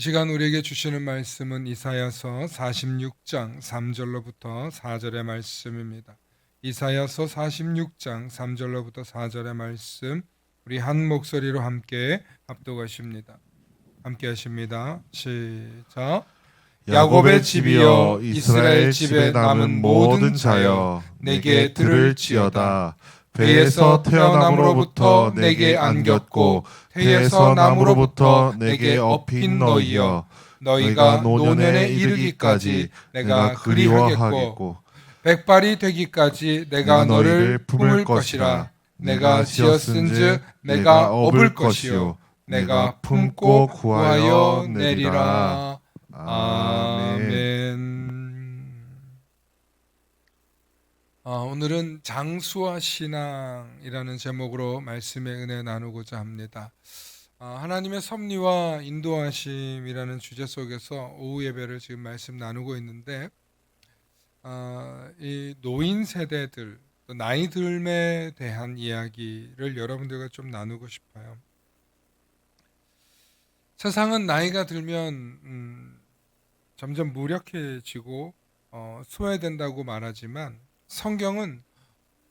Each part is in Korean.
이 시간 우리에게 주시는 말씀은 이사야서 46장 3절로부터 4절의 말씀입니다. 이사야서 46장 3절로부터 4절의 말씀 우리 한 목소리로 함께 합독하십니다. 함께 하십니다. 시작. 야곱의 집이여 이스라엘 집에 남은 모든 자여 내게 들을지어다 배에서 태어남으로부터 내게 안겼고 태에서 남으로부터 내게 업힌 너희여. 너희가 노년에 이르기까지 내가 그리워하겠고 백발이 되기까지 내가 너를 품을 것이라. 내가 지었은즉 내가 업을 것이요. 내가 품고 구하여 내리라. 아멘. 오늘은 장수와 신앙이라는 제목으로 말씀의 은혜 나누고자 합니다. 아, 하나님의 섭리와 인도하심이라는 주제 속에서 오후 예배를 지금 말씀 나누고 있는데 아, 이 노인 세대들 또 나이 들에 대한 이야기를 여러분들과 좀 나누고 싶어요. 세상은 나이가 들면 음, 점점 무력해지고 어, 소외된다고 말하지만 성경은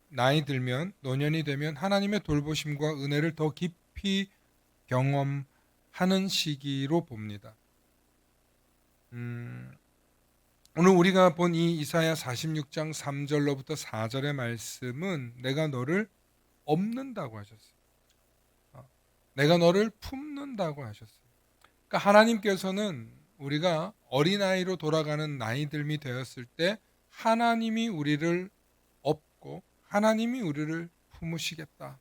나이 들면 노년이 되면 하나님의 돌보심과 은혜를 더 깊이 경험하는 시기로 봅니다. 음, 오늘 우리가 본 이 이사야 46장 3절로부터 4절의 말씀은 내가 너를 없는다고 하셨어요. 어, 내가 너를 품는다고 하셨어요. 그러니까 하나님께서는 우리가 어린아이로 돌아가는 나이들이 되었을 때 하나님이 우리를 업고 하나님이 우리를 품으시겠다.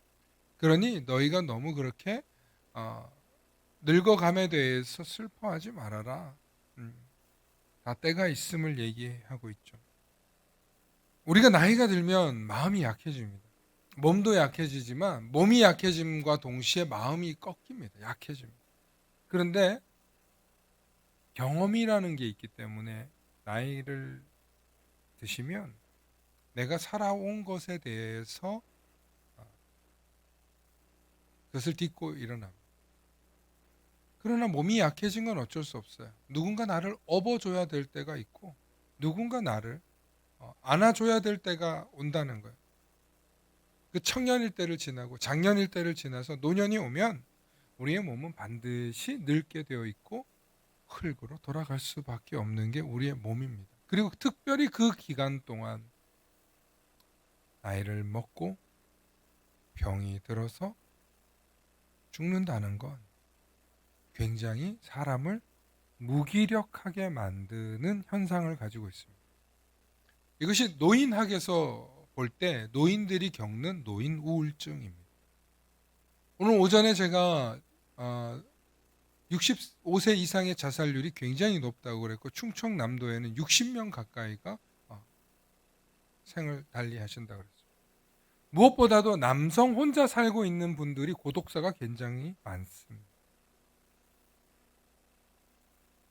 그러니 너희가 너무 그렇게 어, 늙어감에 대해서 슬퍼하지 말아라. 음, 다 때가 있음을 얘기하고 있죠. 우리가 나이가 들면 마음이 약해집니다. 몸도 약해지지만 몸이 약해짐과 동시에 마음이 꺾입니다. 약해집니다. 그런데 경험이라는 게 있기 때문에 나이를 드시면 내가 살아온 것에 대해서 어, 그것을 딛고 일어납니다. 그러나 몸이 약해진 건 어쩔 수 없어요. 누군가 나를 업어줘야 될 때가 있고 누군가 나를 어, 안아줘야 될 때가 온다는 거예요. 그 청년일 때를 지나고 장년일 때를 지나서 노년이 오면 우리의 몸은 반드시 늙게 되어 있고 흙으로 돌아갈 수밖에 없는 게 우리의 몸입니다. 그리고 특별히 그 기간 동안 나이를 먹고 병이 들어서 죽는다는 건 굉장히 사람을 무기력하게 만드는 현상을 가지고 있습니다. 이것이 노인학에서 볼 때 노인들이 겪는 노인 우울증입니다. 오늘 오전에 제가 어, 65세 이상의 자살률이 굉장히 높다고 그랬고 충청남도에는 60명 가까이가 어, 생을 달리하신다고 그랬어요. 무엇보다도 남성 혼자 살고 있는 분들이 고독사가 굉장히 많습니다.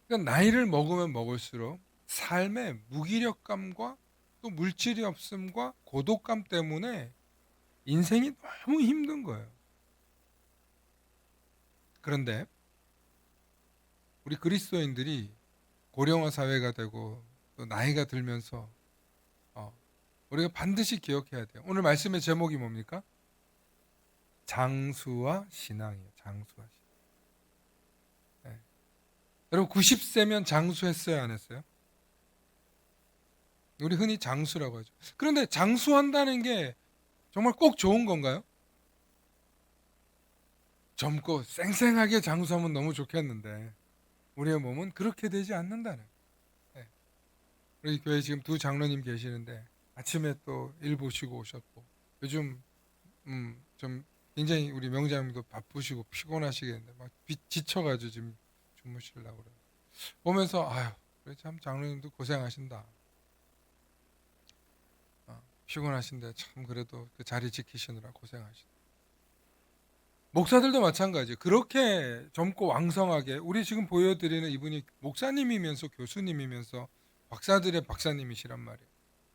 그러니까 나이를 먹으면 먹을수록 삶의 무기력감과 또 물질이 없음과 고독감 때문에 인생이 너무 힘든 거예요. 그런데 우리 그리스도인들이 고령화 사회가 되고 또 나이가 들면서 어, 우리가 반드시 기억해야 돼요. 오늘 말씀의 제목이 뭡니까? 장수와 신앙이에요. 장수와 신앙. 네. 여러분 90세면 장수했어요, 안 했어요? 우리 흔히 장수라고 하죠. 그런데 장수한다는 게 정말 꼭 좋은 건가요? 젊고 쌩쌩하게 장수하면 너무 좋겠는데 우리의 몸은 그렇게 되지 않는다는. 네. 우리 교회 지금 두 장로님 계시는데 아침에 또 일 보시고 오셨고 요즘 음, 좀 굉장히 우리 명장님도 바쁘시고 피곤하시겠는데 막 지쳐가지고 지금 주무시려고 그래요. 보면서 아유 그래 참 장로님도 고생하신다. 어, 피곤하신데 참 그래도 그 자리 지키시느라 고생하신다. 목사들도 마찬가지. 그렇게 젊고 왕성하게 우리 지금 보여드리는 이분이 목사님이면서 교수님이면서 박사들의 박사님이시란 말이에요.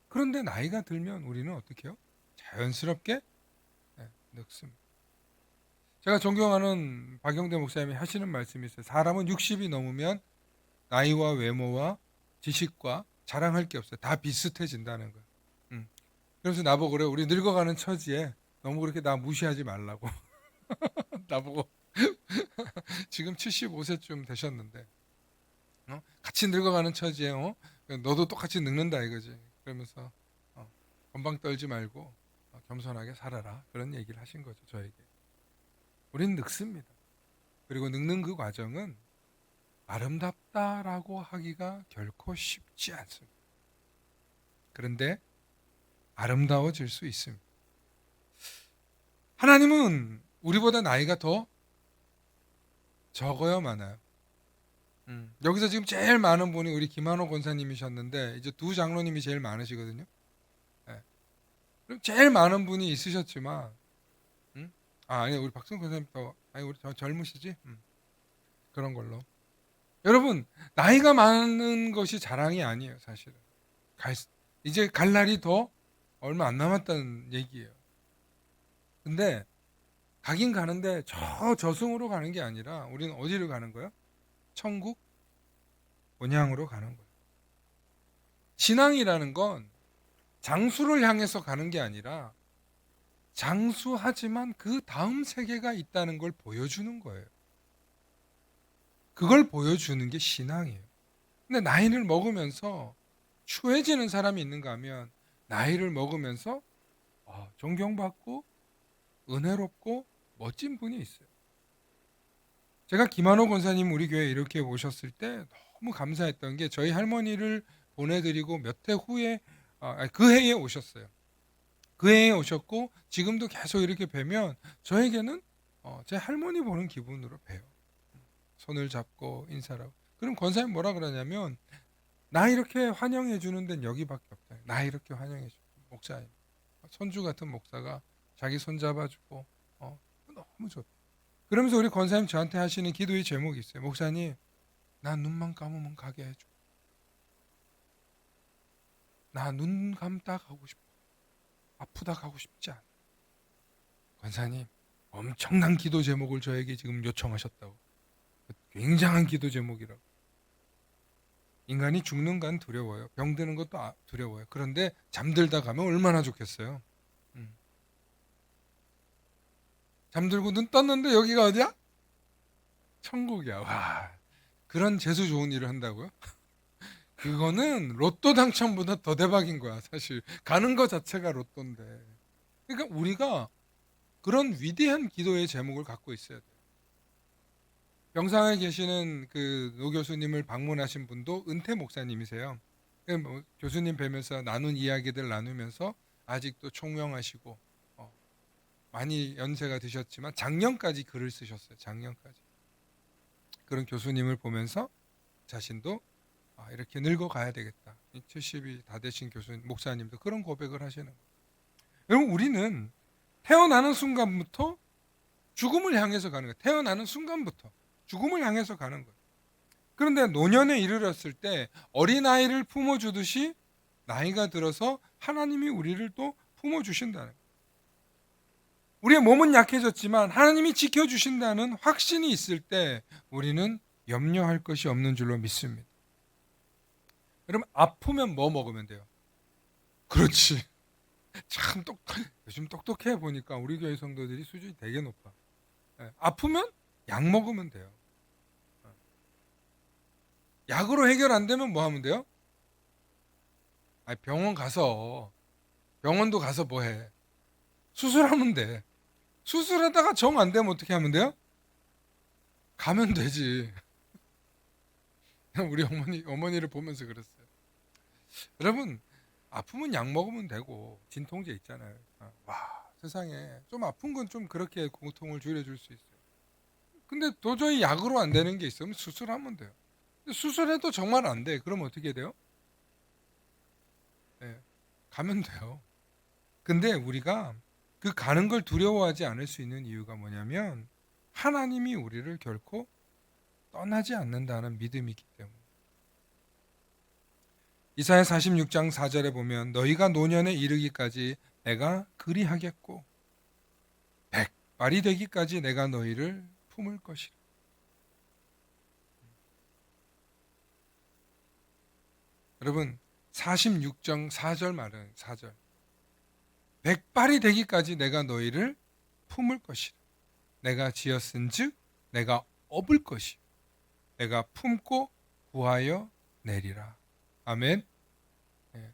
그런데 나이가 들면 우리는 어떻게 해요? 자연스럽게 네, 늙습니다. 제가 존경하는 박영대 목사님이 하시는 말씀이 있어요. 사람은 60이 넘으면 나이와 외모와 지식과 자랑할 게 없어요. 다 비슷해진다는 거예요. 음. 그래서 나보고 그래. 우리 늙어가는 처지에 너무 그렇게 나 무시하지 말라고. 나보고 지금 75세쯤 되셨는데 어? 같이 늙어가는 처지에 어? 너도 똑같이 늙는다 이거지. 그러면서 어, 건방 떨지 말고 어, 겸손하게 살아라 그런 얘기를 하신 거죠 저에게. 우린 늙습니다. 그리고 늙는 그 과정은 아름답다라고 하기가 결코 쉽지 않습니다. 그런데 아름다워질 수 있습니다. 하나님은 우리보다 나이가 더 적어요, 많아요. 음, 여기서 지금 제일 많은 분이 우리 김한호 권사님이셨는데 이제 두 장로님이 제일 많으시거든요. 예. 그럼 제일 많은 분이 있으셨지만, 음? 아 아니 우리 박승 권사님 더 아니 우리 더 젊으시지? 음. 그런 걸로. 여러분 나이가 많은 것이 자랑이 아니에요, 사실은. 갈, 이제 갈 날이 더 얼마 안 남았다는 얘기예요. 근데 가긴 가는데 저 저승으로 가는 게 아니라 우리는 어디를 가는 거예요? 천국 본향으로 가는 거예요. 신앙이라는 건 장수를 향해서 가는 게 아니라 장수하지만 그 다음 세계가 있다는 걸 보여주는 거예요. 그걸 보여주는 게 신앙이에요. 근데 나이를 먹으면서 추해지는 사람이 있는가 하면 나이를 먹으면서 아, 존경받고 은혜롭고 멋진 분이 있어요. 제가 김한호 권사님 우리 교회 이렇게 오셨을 때 너무 감사했던 게 저희 할머니를 보내드리고 몇 해 후에 아, 그 해에 오셨어요. 그 해에 오셨고 지금도 계속 이렇게 뵈면 저에게는 어, 제 할머니 보는 기분으로 봬요. 손을 잡고 인사를 하고. 그럼 권사님 뭐라 그러냐면 나 이렇게 환영해 주는 데는 여기밖에 없다. 나 이렇게 환영해 주 목사님. 손주 같은 목사가 자기 손 잡아주고 어, 너무 좋다. 그러면서 우리 권사님 저한테 하시는 기도의 제목이 있어요. 목사님, 나 눈만 감으면 가게 해줘. 나 눈 감다 가고 싶어. 아프다 가고 싶지 않아. 권사님, 엄청난 기도 제목을 저에게 지금 요청하셨다고. 굉장한 기도 제목이라고. 인간이 죽는 건 두려워요. 병드는 것도 아- 두려워요. 그런데 잠들다 가면 얼마나 좋겠어요. 음. 잠들고 눈 떴는데 여기가 어디야? 천국이야. 와. 그런 재수 좋은 일을 한다고요? 그거는 로또 당첨보다 더 대박인 거야, 사실. 가는 거 자체가 로또인데. 그러니까 우리가 그런 위대한 기도의 제목을 갖고 있어야 돼. 병상에 계시는 그 노 교수님을 방문하신 분도 은퇴 목사님이세요. 그뭐 교수님 뵈면서 나눈 이야기들 나누면서 아직도 총명하시고 어, 많이 연세가 드셨지만 작년까지 글을 쓰셨어요. 작년까지 그런 교수님을 보면서 자신도 아, 이렇게 늙어 가야 되겠다. 70이 다 되신 교수님 목사님도 그런 고백을 하시는 거예요. 여러분 우리는 태어나는 순간부터 죽음을 향해서 가는 거예요. 태어나는 순간부터 죽음을 향해서 가는 거예요. 그런데 노년에 이르렀을 때 어린아이를 품어주듯이 나이가 들어서 하나님이 우리를 또 품어주신다는 거예요. 우리의 몸은 약해졌지만 하나님이 지켜주신다는 확신이 있을 때 우리는 염려할 것이 없는 줄로 믿습니다. 여러분 아프면 뭐 먹으면 돼요? 그렇지. 참 똑, 요즘 똑똑해 보니까 우리 교회 성도들이 수준이 되게 높아. 예, 아프면 약 먹으면 돼요. 어. 약으로 해결 안 되면 뭐 하면 돼요? 병원 가서 병원도 가서 뭐 해? 수술하면 돼. 수술하다가 정 안 되면 어떻게 하면 돼요? 가면 되지. 우리 어머니 어머니를 보면서 그랬어요. 여러분 아프면 약 먹으면 되고 진통제 있잖아요. 어, 와 세상에 좀 아픈 건 좀 그렇게 고통을 줄여줄 수 있어요. 근데 도저히 약으로 안 되는 게 있으면 수술하면 돼요. 수술해도 정말 안 돼. 그럼 어떻게 돼요? 네, 가면 돼요. 근데 우리가 그 가는 걸 두려워하지 않을 수 있는 이유가 뭐냐면 하나님이 우리를 결코 떠나지 않는다는 믿음이기 때문에. 이사야 46장 4절에 보면 너희가 노년에 이르기까지 내가 그리하겠고 백발이 되기까지 내가 너희를 품을 것이라. 여러분 46장 4절 말은 4절 백발이 되기까지 내가 너희를 품을 것이라. 내가 지었은즉 내가 업을 것이 내가 품고 구하여 내리라. 아멘. 예.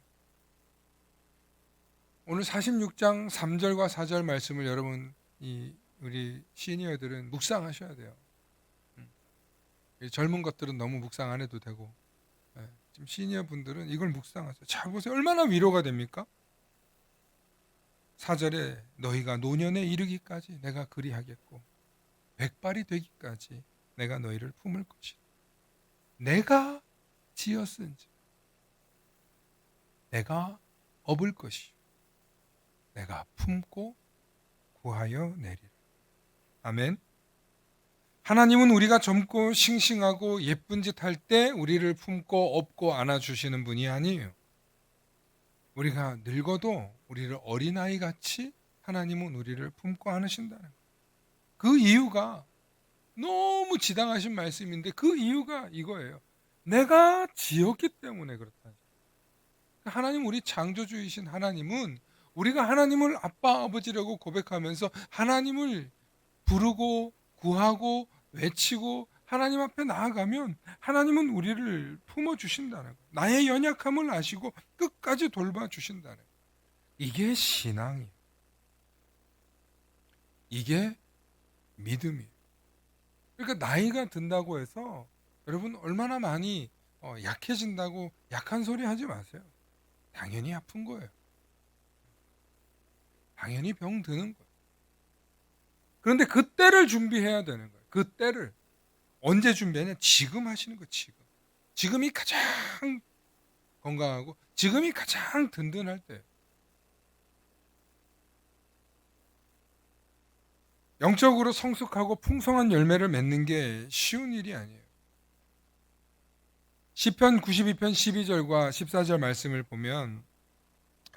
오늘 46장 3절과 4절 말씀을 여러분 이 우리 시니어들은 묵상하셔야 돼요. 음. 이 젊은 것들은 너무 묵상 안 해도 되고 예. 지금 시니어 분들은 이걸 묵상하세요. 자 보세요. 얼마나 위로가 됩니까? 4절에 너희가 노년에 이르기까지 내가 그리하겠고 백발이 되기까지 내가 너희를 품을 것이다. 내가 지었은지 내가 업을 것이 내가 품고 구하여 내리라. 아멘. 하나님은 우리가 젊고 싱싱하고 예쁜 짓 할 때 우리를 품고 업고 안아주시는 분이 아니에요. 우리가 늙어도 우리를 어린아이 같이 하나님은 우리를 품고 안으신다는. 그 이유가 너무 지당하신 말씀인데 그 이유가 이거예요. 내가 지었기 때문에 그렇다. 하나님 우리 창조주이신 하나님은 우리가 하나님을 아빠 아버지라고 고백하면서 하나님을 부르고 구하고 외치고 하나님 앞에 나아가면 하나님은 우리를 품어 주신다는 거예요. 나의 연약함을 아시고 끝까지 돌봐 주신다는 거예요. 이게 신앙이에요. 이게 믿음이에요. 그러니까 나이가 든다고 해서 여러분 얼마나 많이 어, 약해진다고 약한 소리 하지 마세요. 당연히 아픈 거예요. 당연히 병 드는 거예요. 그런데 그때를 준비해야 되는 거예요. 그때를 언제 준비하냐? 지금 하시는 거 지금. 지금이 가장 건강하고 지금이 가장 든든할 때. 영적으로 성숙하고 풍성한 열매를 맺는 게 쉬운 일이 아니에요. 시편 92편 12절과 14절 말씀을 보면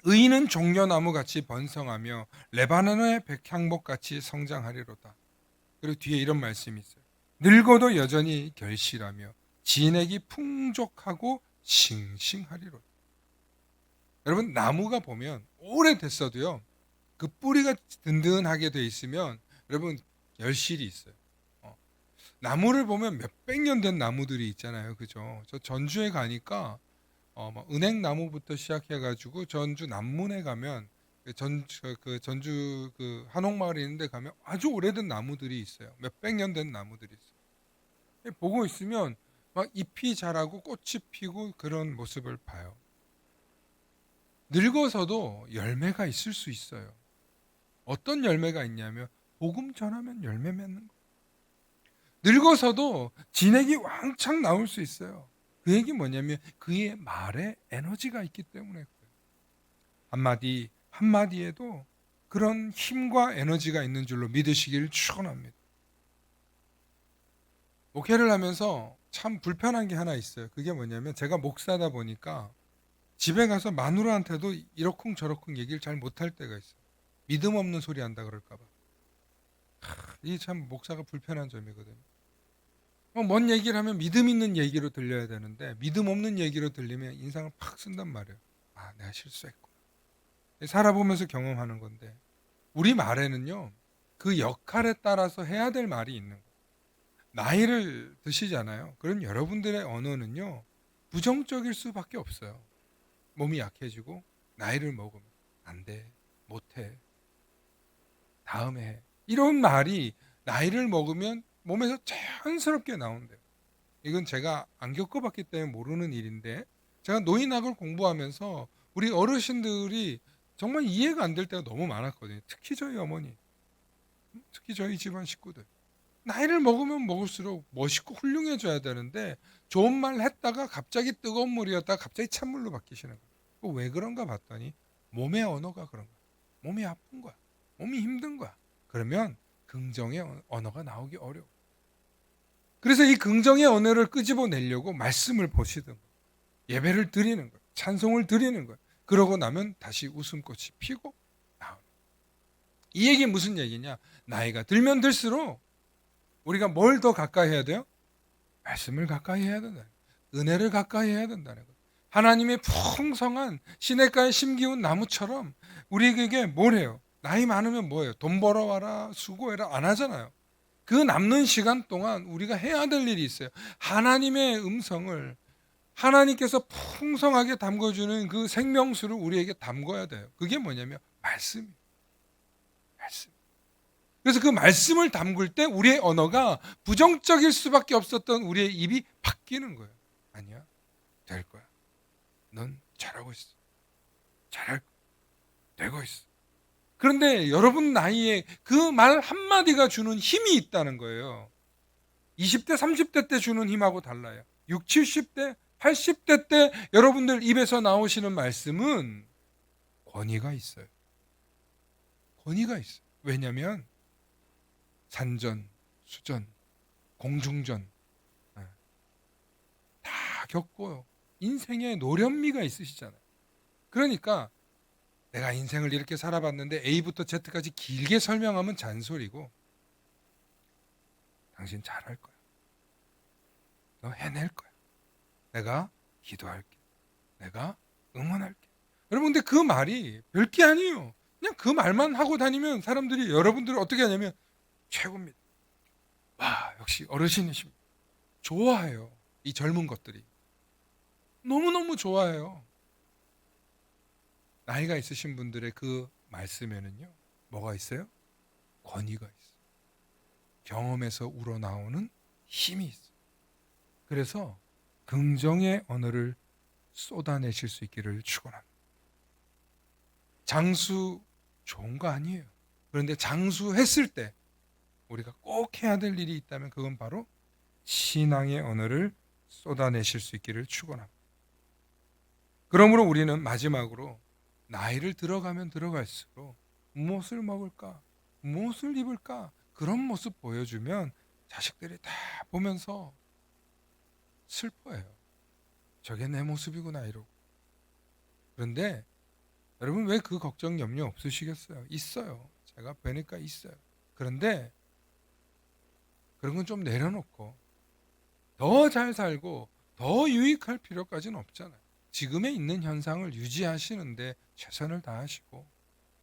의인은 종려나무 같이 번성하며 레바논의 백향목 같이 성장하리로다. 그리고 뒤에 이런 말씀이 있어요. 늙어도 여전히 결실하며 진액이 풍족하고 싱싱하리로다. 여러분 나무가 보면 오래됐어도요. 그 뿌리가 든든하게 돼 있으면 여러분 열실이 있어요. 어. 나무를 보면 몇백 년 된 나무들이 있잖아요, 그죠? 저 전주에 가니까 어, 막 은행 나무부터 시작해 가지고 전주 남문에 가면 그 전주 그 전주 그 한옥마을 있는데 가면 아주 오래된 나무들이 있어요. 몇백 년 된 나무들이 있어요. 보고 있으면 막 잎이 자라고 꽃이 피고 그런 모습을 봐요. 늙어서도 열매가 있을 수 있어요. 어떤 열매가 있냐면 복음 전하면 열매 맺는 거. 늙어서도 진액이 왕창 나올 수 있어요. 그 얘기 뭐냐면 그의 말에 에너지가 있기 때문에. 한마디 한마디에도 그런 힘과 에너지가 있는 줄로 믿으시기를 축원합니다. 목회를 하면서 참 불편한 게 하나 있어요. 그게 뭐냐면 제가 목사다 보니까 집에 가서 마누라한테도 이러쿵 저러쿵 얘기를 잘 못할 때가 있어요. 믿음 없는 소리 한다 그럴까 봐. 이게 참 목사가 불편한 점이거든요. 어, 뭔 얘기를 하면 믿음 있는 얘기로 들려야 되는데 믿음 없는 얘기로 들리면 인상을 팍 쓴단 말이에요. 아, 내가 실수했구나. 살아보면서 경험하는 건데 우리 말에는요 그 역할에 따라서 해야 될 말이 있는 거예요. 나이를 드시잖아요. 그럼 여러분들의 언어는요 부정적일 수밖에 없어요. 몸이 약해지고 나이를 먹으면 안 돼, 못 해, 다음에 해. 이런 말이 나이를 먹으면 몸에서 자연스럽게 나온대요. 이건 제가 안 겪어봤기 때문에 모르는 일인데 제가 노인학을 공부하면서 우리 어르신들이 정말 이해가 안 될 때가 너무 많았거든요. 특히 저희 어머니, 특히 저희 집안 식구들. 나이를 먹으면 먹을수록 멋있고 훌륭해져야 되는데 좋은 말 했다가 갑자기 뜨거운 물이었다가 갑자기 찬물로 바뀌시는 거예요. 왜 그런가 봤더니 몸의 언어가 그런 거야. 몸이 아픈 거야. 몸이 힘든 거야. 그러면 긍정의 언어가 나오기 어려워. 그래서 이 긍정의 언어를 끄집어내려고 말씀을 보시든 예배를 드리는 거예요. 찬송을 드리는 거예요. 그러고 나면 다시 웃음꽃이 피고 나오는 이 얘기 무슨 얘기냐? 나이가 들면 들수록 우리가 뭘 더 가까이 해야 돼요? 말씀을 가까이 해야 된다. 은혜를 가까이 해야 된다는 거. 하나님의 풍성한 시냇가에 심기운 나무처럼 우리에게 뭘 해요? 나이 많으면 뭐예요? 돈 벌어와라, 수고해라 안 하잖아요. 그 남는 시간 동안 우리가 해야 될 일이 있어요. 하나님의 음성을 하나님께서 풍성하게 담궈주는 그 생명수를 우리에게 담궈야 돼요. 그게 뭐냐면 말씀이에요. 그래서 그 말씀을 담글 때 우리의 언어가 부정적일 수밖에 없었던 우리의 입이 바뀌는 거예요. 아니야. 될 거야. 넌 잘하고 있어. 잘할. 되고 있어. 그런데 여러분 나이에 그 말 한마디가 주는 힘이 있다는 거예요. 20대, 30대 때 주는 힘하고 달라요. 60, 70대, 80대 때 여러분들 입에서 나오시는 말씀은 권위가 있어요. 권위가 있어요. 왜냐하면 산전, 수전, 공중전 예, 다 겪고요. 인생에 노련미가 있으시잖아요. 그러니까 내가 인생을 이렇게 살아봤는데 A부터 Z까지 길게 설명하면 잔소리고 당신 잘할 거야. 너 해낼 거야. 내가 기도할게. 내가 응원할게. 여러분 근데 그 말이 별게 아니에요. 그냥 그 말만 하고 다니면 사람들이 여러분들을 어떻게 하냐면 최고입니다. 와 역시 어르신이십니다. 좋아해요. 이 젊은 것들이 너무너무 좋아해요. 나이가 있으신 분들의 그 말씀에는요 뭐가 있어요? 권위가 있어요. 경험에서 우러나오는 힘이 있어요. 그래서 긍정의 언어를 쏟아내실 수 있기를 축원합니다. 장수 좋은 거 아니에요. 그런데 장수했을 때 우리가 꼭 해야 될 일이 있다면 그건 바로 신앙의 언어를 쏟아내실 수 있기를 축원합니다. 그러므로 우리는 마지막으로 나이를 들어가면 들어갈수록 무엇을 먹을까, 무엇을 입을까 그런 모습 보여주면 자식들이 다 보면서 슬퍼해요. 저게 내 모습이구나 이러고. 그런데 여러분 왜 그 걱정 염려 없으시겠어요? 있어요. 제가 뵈니까 있어요. 그런데 그런 건 좀 내려놓고 더 잘 살고 더 유익할 필요까지는 없잖아요. 지금에 있는 현상을 유지하시는데 최선을 다하시고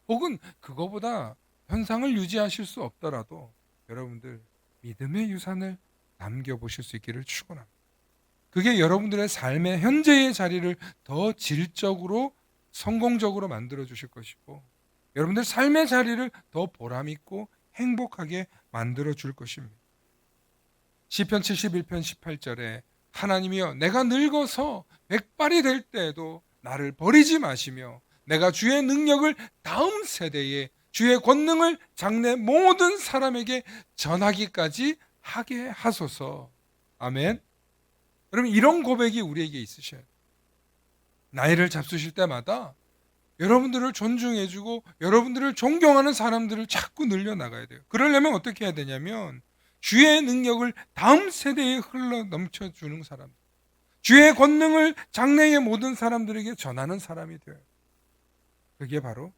혹은 그거보다 현상을 유지하실 수 없더라도 여러분들 믿음의 유산을 남겨보실 수 있기를 축원합니다. 그게 여러분들의 삶의 현재의 자리를 더 질적으로 성공적으로 만들어 주실 것이고 여러분들 삶의 자리를 더 보람 있고 행복하게 만들어 줄 것입니다. 시편 71편 18절에 하나님이여 내가 늙어서 백발이 될 때에도 나를 버리지 마시며 내가 주의 능력을 다음 세대에 주의 권능을 장래 모든 사람에게 전하기까지 하게 하소서. 아멘. 여러분 이런 고백이 우리에게 있으셔야 돼요. 나이를 잡수실 때마다 여러분들을 존중해주고 여러분들을 존경하는 사람들을 자꾸 늘려 나가야 돼요. 그러려면 어떻게 해야 되냐면 주의 능력을 다음 세대에 흘러 넘쳐주는 사람, 주의 권능을 장래의 모든 사람들에게 전하는 사람이 돼요. 그게 바로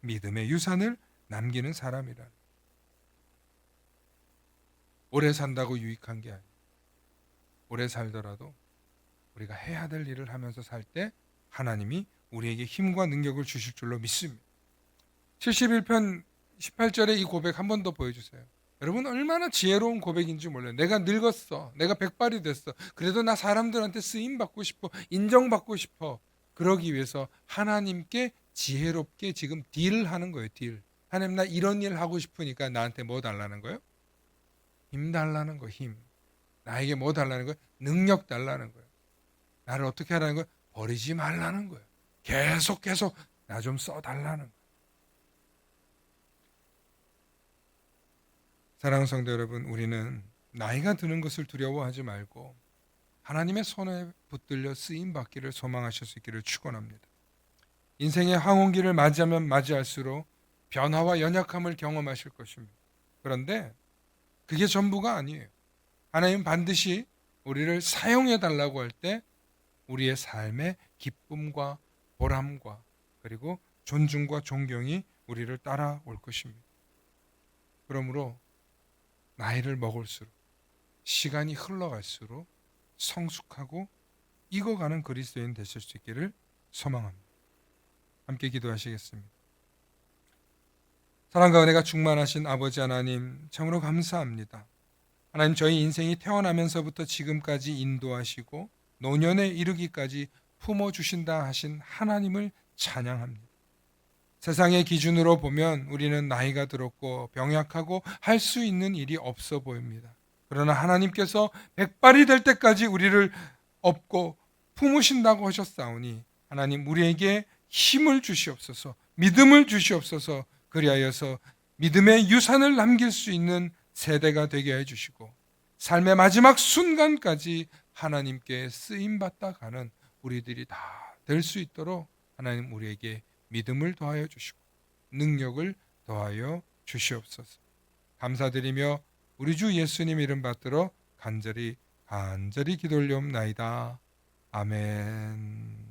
믿음의 유산을 남기는 사람이라. 오래 산다고 유익한 게 아니에요. 오래 살더라도 우리가 해야 될 일을 하면서 살 때 하나님이 우리에게 힘과 능력을 주실 줄로 믿습니다. 71편 18절의 이 고백 한 번 더 보여주세요. 여러분 얼마나 지혜로운 고백인지 몰라요. 내가 늙었어. 내가 백발이 됐어. 그래도 나 사람들한테 쓰임 받고 싶어. 인정받고 싶어. 그러기 위해서 하나님께 지혜롭게 지금 딜을 하는 거예요. 딜. 하나님 나 이런 일 하고 싶으니까 나한테 뭐 달라는 거예요? 힘 달라는 거 힘. 나에게 뭐 달라는 거예요? 능력 달라는 거예요. 나를 어떻게 하라는 거예요? 버리지 말라는 거예요. 계속 계속 나 좀 써달라는 거예요. 사랑하는 성도 여러분, 우리는 나이가 드는 것을 두려워하지 말고 하나님의 손에 붙들려 쓰임 받기를 소망하실 수 있기를 축원합니다. 인생의 황혼기를 맞이하면 맞이할수록 변화와 연약함을 경험하실 것입니다. 그런데 그게 전부가 아니에요. 하나님 반드시 우리를 사용해 달라고 할 때 우리의 삶의 기쁨과 보람과 그리고 존중과 존경이 우리를 따라올 것입니다. 그러므로 나이를 먹을수록 시간이 흘러갈수록 성숙하고 익어가는 그리스도인 되실 수 있기를 소망합니다. 함께 기도하시겠습니다. 사랑과 은혜가 충만하신 아버지 하나님 참으로 감사합니다. 하나님 저희 인생이 태어나면서부터 지금까지 인도하시고 노년에 이르기까지 품어 주신다 하신 하나님을 찬양합니다. 세상의 기준으로 보면 우리는 나이가 들었고 병약하고 할 수 있는 일이 없어 보입니다. 그러나 하나님께서 백발이 될 때까지 우리를 업고 품으신다고 하셨사오니 하나님 우리에게 힘을 주시옵소서 믿음을 주시옵소서 그리하여서 믿음의 유산을 남길 수 있는 세대가 되게 해 주시고 삶의 마지막 순간까지 하나님께 쓰임 받다 가는 우리들이 다 될 수 있도록 하나님 우리에게 믿음을 더하여 주시고 능력을 더하여 주시옵소서. 감사드리며 우리 주 예수님 이름 받들어 간절히 간절히 기도 올리옵나이다. 아멘.